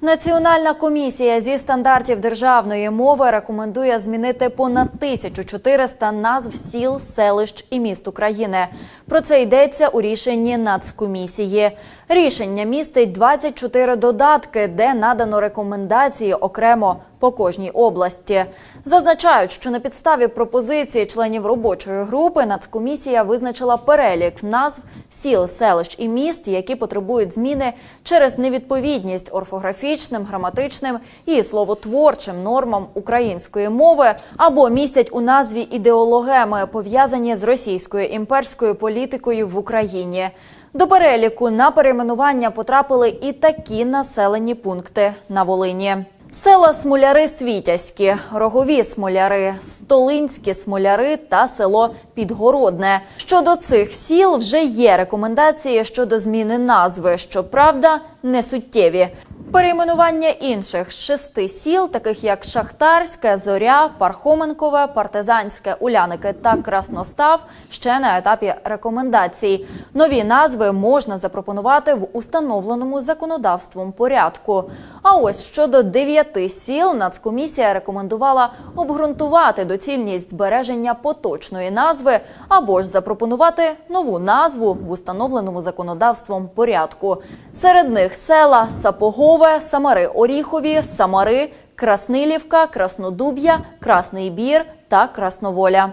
Національна комісія зі стандартів державної мови рекомендує змінити понад 1400 назв сіл, селищ і міст України. Про це йдеться у рішенні Нацкомісії. Рішення містить 24 додатки, де надано рекомендації окремо по кожній області. Зазначають, що на підставі пропозиції членів робочої групи Нацкомісія визначила перелік назв сіл, селищ і міст, які потребують зміни через невідповідність орфографічним, граматичним і словотворчим нормам української мови або містять у назві ідеологеми, пов'язані з російською імперською політикою в Україні. До переліку на перейменування потрапили і такі населені пункти на Волині. Села Смоляри Світязькі, Рогові Смоляри, Столинські Смоляри та село Підгородне. Щодо цих сіл вже є рекомендації щодо зміни назви, щоправда, не суттєві. Перейменування інших шести сіл, таких як Шахтарське, Зоря, Пархоменкове, Партизанське, Уляники та Красностав, ще на етапі рекомендацій. Нові назви можна запропонувати в установленому законодавством порядку. А ось щодо дев'яти сіл Нацкомісія рекомендувала обґрунтувати доцільність збереження поточної назви або ж запропонувати нову назву в установленому законодавством порядку. Серед них села Сапогове, Самари Оріхові, Самари, Краснилівка, Краснодуб'я, Красний Бір та Красноволя.